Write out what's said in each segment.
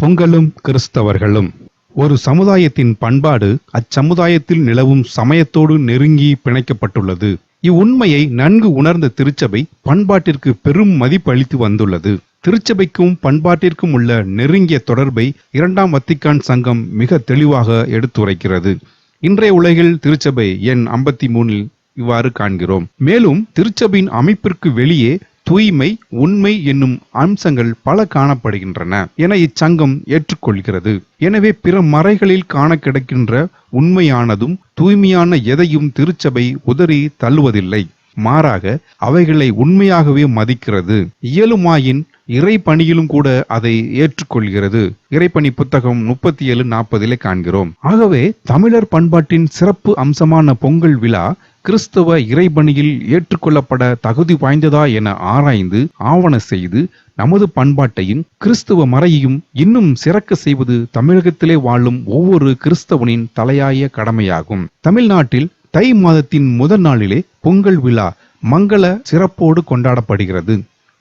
பொங்கலும் கிறிஸ்தவர்களும். ஒரு சமுதாயத்தின் பண்பாடு அச்சமுதாயத்தில் நிலவும் சமயத்தோடு நெருங்கி பிணைக்கப்பட்டுள்ளது. இவ்வுண்மையை நன்கு உணர்ந்த திருச்சபை பண்பாட்டிற்கு பெரும் மதிப்பு அளித்து வந்துள்ளது. திருச்சபைக்கும் பண்பாட்டிற்கும் உள்ள நெருங்கிய தொடர்பை இரண்டாம் வத்திக்கான் சங்கம் மிக தெளிவாக எடுத்துரைக்கிறது. இன்றைய உலகில் திருச்சபை எண் ஐம்பத்தி மூணில் இவ்வாறு காண்கிறோம். மேலும் திருச்சபையின் அமைப்பிற்கு வெளியே தூய்மை உண்மை என்னும் அம்சங்கள் பல காணப்படுகின்றன என இச்சங்கம் ஏற்றுக்கொள்கிறது. எனவே பிற மறைகளில் காண கிடக்கின்ற உண்மையானதும் தூய்மையான எதையும் திருச்சபை உதறி தள்ளுவதில்லை. மாறாக அவைகளை உண்மையாகவே மதிக்கிறது. இயலுமாயின் இறை பணியிலும் கூட அதை ஏற்றுக்கொள்கிறது. இறைப்பணி புத்தகம் முப்பத்தி ஏழு நாற்பதிலே காண்கிறோம். ஆகவே தமிழர் பண்பாட்டின் சிறப்பு அம்சமான பொங்கல் விழா கிறிஸ்தவ இறைபணியில் ஏற்றுக்கொள்ளப்பட தகுதி வாய்ந்ததா என ஆராய்ந்து ஆவண செய்து நமது பண்பாட்டையும் கிறிஸ்துவ மறையையும் இன்னும் சிறக்க செய்வது தமிழகத்திலே வாழும் ஒவ்வொரு கிறிஸ்தவனின் தலையாய கடமையாகும். தமிழ்நாட்டில் தை மாதத்தின் முதல் நாளிலே பொங்கல் விழா மங்கள சிறப்போடு கொண்டாடப்படுகிறது.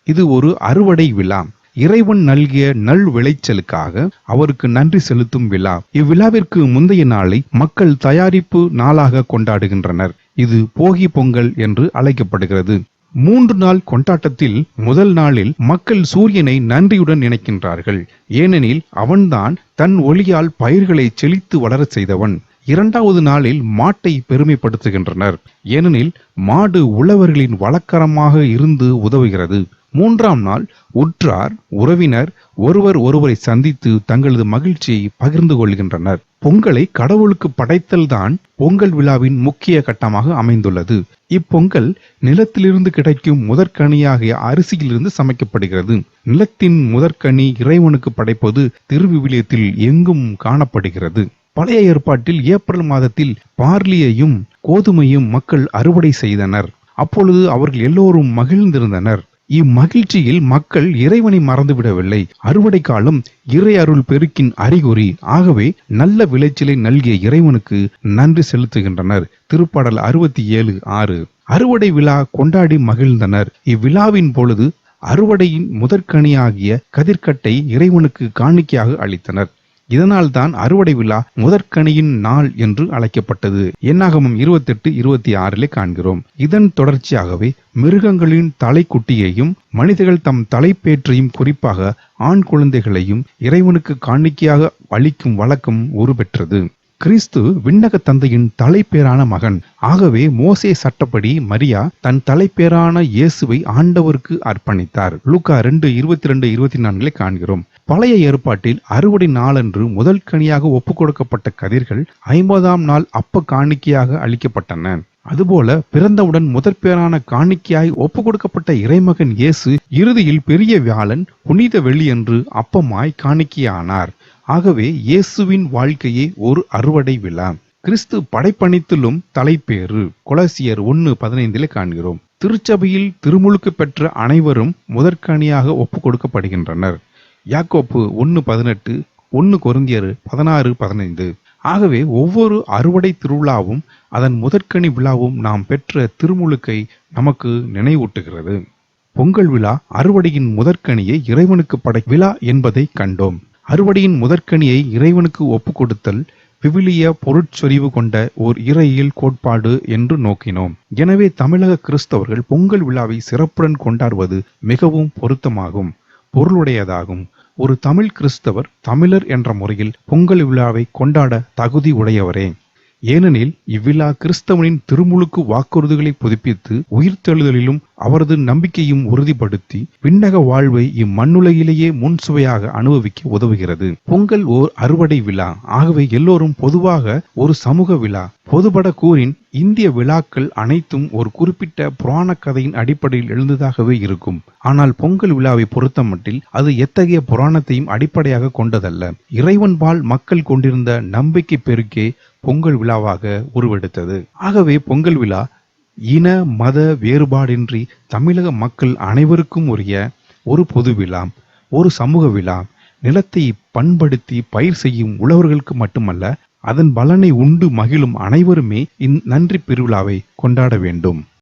இது ஒரு அறுவடை விழா. இறைவன் நல்கிய நல் விளைச்சலுக்காக அவருக்கு நன்றி செலுத்தும் விழா. இவ்விழாவிற்கு முந்தைய நாளை மக்கள் தயாரிப்பு நாளாக கொண்டாடுகின்றனர். இது போகி பொங்கல் என்று அழைக்கப்படுகிறது. மூன்று நாள் கொண்டாட்டத்தில் முதல் நாளில் மக்கள் சூரியனை நன்றியுடன் நினைக்கின்றார்கள். ஏனெனில் அவன்தான் தன் ஒளியால் பயிர்களை செழித்து வளர செய்தவன். இரண்டாவது நாளில் மாட்டை பெருமைப்படுத்துகின்றனர். ஏனெனில் மாடு உழவர்களின் வழக்கரமாக இருந்து உதவுகிறது. மூன்றாம் நாள் உற்றார் உறவினர் ஒருவர் ஒருவரை சந்தித்து தங்களது மகிழ்ச்சியை பகிர்ந்து கொள்கின்றனர். பொங்கலை கடவுளுக்கு படைத்தல் தான் பொங்கல் விழாவின் முக்கிய கட்டமாக அமைந்துள்ளது. இப்பொங்கல் நிலத்திலிருந்து கிடைக்கும் முதற்கனியாகிய அரிசியிலிருந்து சமைக்கப்படுகிறது. நிலத்தின் முதற்கனி இறைவனுக்கு படைப்பது திருவிவிலியத்தில் எங்கும் காணப்படுகிறது. பழைய ஏற்பாட்டில் ஏப்ரல் மாதத்தில் பார்லியையும் கோதுமையும் மக்கள் அறுவடை செய்தனர். அப்பொழுது அவர்கள் எல்லோரும் மகிழ்ந்திருந்தனர். இம்மகிழ்ச்சியில் மக்கள் இறைவனை மறந்துவிடவில்லை. அறுவடை காலம் இறை அருள் பெருக்கின் அறிகுறி. ஆகவே நல்ல விளைச்சலை நல்கிய இறைவனுக்கு நன்றி செலுத்துகின்றனர். திருப்பாடல் அறுபத்தி ஏழு ஆறு. அறுவடை விழா கொண்டாடி மகிழ்ந்தனர். இவ்விழாவின் பொழுது அறுவடையின் முதற்கனியாகிய கதிர்கட்டை இறைவனுக்கு காணிக்கையாக அளித்தனர். இதனால்தான் அறுவடை விழா முதற்கனியின் நாள் என்று அழைக்கப்பட்டது. என்னாகமம் இருபத்தெட்டு இருபத்தி ஆறிலே காண்கிறோம். இதன் தொடர்ச்சியாகவே மிருகங்களின் தலைக்குட்டியையும் மனிதர்கள் தம் தலைப்பேற்றையும் குறிப்பாக ஆண் குழந்தைகளையும் இறைவனுக்கு காணிக்கையாக அளிக்கும் வழக்கம் உருபெற்றது. கிறிஸ்து விண்ணக தந்தையின் தலைப்பேரான மகன். ஆகவே மோசே சட்டப்படி மரியா தன் தலைப்பேரான இயேசுவை ஆண்டவருக்கு அர்ப்பணித்தார். லூக்கா ரெண்டு இருபத்தி ரெண்டு இருபத்தி நான்கிலே காண்கிறோம். பழைய ஏற்பாட்டில் அறுவடை நாளன்று முதல் கனியாக ஒப்புக் கொடுக்கப்பட்ட கதிர்கள் ஐம்பதாம் நாள் அப்ப காணிக்கையாக அளிக்கப்பட்டன. அதுபோல பிறந்தவுடன் முதற்பேரான காணிக்கையாய் ஒப்பு கொடுக்கப்பட்ட இறைமகன் இயேசு இறுதியில் பெரிய வியாழன் புனித வெள்ளியன்று அப்பமாய் காணிக்கையானார். ஆகவே இயேசுவின் வாழ்க்கையே ஒரு அறுவடை விழா. கிறிஸ்து படைப்பணித்திலும் தலைப்பேறு. கொலசியர் ஒன்னு பதினைந்திலே காண்கிறோம். திருச்சபையில் திருமுழுக்கு பெற்ற அனைவரும் முதற்கனியாக ஒப்பு கொடுக்கப்படுகின்றனர். யாக்கோப்பு ஒன்னு பதினெட்டு ஒன்னு கொருந்தியர் பதினாறு பதினைந்து. ஆகவே ஒவ்வொரு அறுவடை திருவிழாவும் அதன் முதற்கனி விழாவும் நாம் பெற்ற திருமுழுக்கை நமக்கு நினைவூட்டுகிறது. பொங்கல் விழா அறுவடையின் முதற்கனியை இறைவனுக்கு படை விழா என்பதை கண்டோம். அறுவடையின் முதற்கனியை இறைவனுக்கு ஒப்பு கொடுத்தல் விவிலிய பொருட்சொரிவு கொண்ட ஓர் இறையியல் கோட்பாடு என்று நோக்கினோம். எனவே தமிழக கிறிஸ்தவர்கள் பொங்கல் விழாவை சிறப்புடன் கொண்டாடுவது மிகவும் பொருத்தமாகும் பொருளுடையதாகும். ஒரு தமிழ் கிறிஸ்தவர் தமிழர் என்ற முறையில் பொங்கல் விழாவை கொண்டாட தகுதி உடையவரே. ஏனெனில் இவ்விழா கிறிஸ்தவனின் திருமுழுக்கு வாக்குறுதிகளை புதுப்பித்து உயிர்த்தெழுதலிலும் அவரது நம்பிக்கையும் உறுதிப்படுத்தி விண்ணக வாழ்வை இம்மண்ணுலகிலேயே முன் சுவையாக அனுபவிக்க உதவுகிறது. பொங்கல் ஓர் அறுவடை விழா. ஆகவே எல்லோரும் பொதுவாக ஒரு சமூக விழா. பொதுபட கூறின் இந்திய விழாக்கள் அனைத்தும் ஒரு குறிப்பிட்ட புராண கதையின் அடிப்படையில் எழுந்ததாகவே இருக்கும். ஆனால் பொங்கல் விழாவை பொறுத்தமட்டில் அது எத்தகைய புராணத்தையும் அடிப்படையாக கொண்டதல்ல. இறைவன்பால் மக்கள் கொண்டிருந்த நம்பிக்கை பெருக்கே பொங்கல் விழாவாக உருவெடுத்தது. ஆகவே பொங்கல் விழா இன மத வேறுபாடின்றி தமிழக மக்கள் அனைவருக்கும் உரிய ஒரு பொது விழா ஒரு சமூக விழா. நிலத்தை பண்படுத்தி பயிர் செய்யும் உழவர்களுக்கு மட்டுமல்ல அதன் பலனை உண்டு மகிழும் அனைவருமே இந் நன்றி பெருவிழாவை கொண்டாட வேண்டும்.